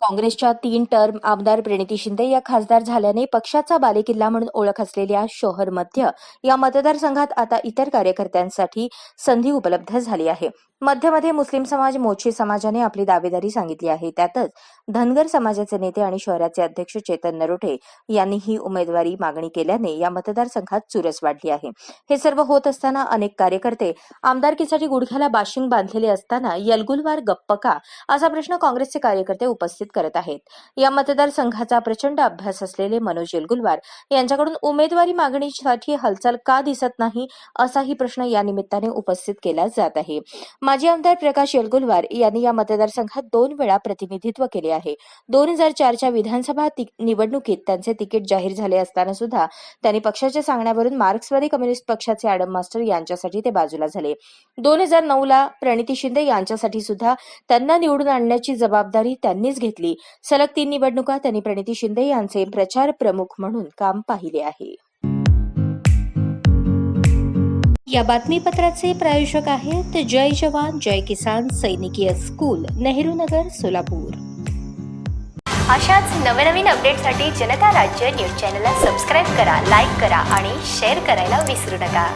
काँग्रेसच्या तीन टर्म आमदार प्रणिती शिंदे या खासदार झाल्याने पक्षाचा बालेकिल्ला म्हणून ओळख असलेल्या शोहर मध्य या मतदारसंघात आता इतर कार्यकर्त्यांसाठी संधी उपलब्ध झाली आहे. मध्यमध्ये मुस्लिम समाज मोची समाजाने आपली दावेदारी सांगितली आहे. त्यातच धनगर समाजाचे नेते आणि शहराचे अध्यक्ष चेतन नरोठे यांनी ही उमेदवारी मागणी केल्याने या मतदारसंघात चुरस वाढली आहे. हे सर्व होत असताना अनेक कार्यकर्ते आमदारकीसाठी गुडघ्याला बाशिंग बांधलेले असताना यलगुलवार गप्प का? असा प्रश्न काँग्रेसचे कार्यकर्ते उपस्थित करत आहेत. या मतदारसंघाचा प्रचंड अभ्यास असलेले मनोज येलगुलवार यांच्याकडून उमेदवारी मागणीसाठी हालचाल का दिसत नाही असाही प्रश्न या निमित्ताने उपस्थित केला जात आहे. माजी आमदार प्रकाश येलगुलवार यांनी या मतदारसंघात दोन वेळा प्रतिनिधित्व केले आहे. दोन हजार चारच्या विधानसभा निवडणुकीत त्यांचे तिकीट जाहीर झाले असताना सुद्धा त्यांनी पक्षाच्या सांगण्यावरून मार्क्सवादी कम्युनिस्ट पक्षाचे ऍडम मास्टर यांच्यासाठी ते बाजूला झाले. दोन हजार नऊ ला प्रणिती शिंदे यांच्यासाठी सुद्धा त्यांना निवडून आणण्याची जबाबदारी त्यांनीच घेतली घेतली. सलग तीन निवडणुका त्यांनी प्रणिती शिंदे यांचे प्रचार प्रमुख म्हणून काम पाहिले आहे. या बातमीपत्राचे प्रायोजक आहेत जय जवान जय किसान सैनिकीय स्कूल नेहरू नगर सोलापूर. अशाच नवनवीन अपडेटसाठी जनता राज्य न्यूज चॅनलला सबस्क्राईब करा लाईक करा आणि शेअर करायला विसरू नका.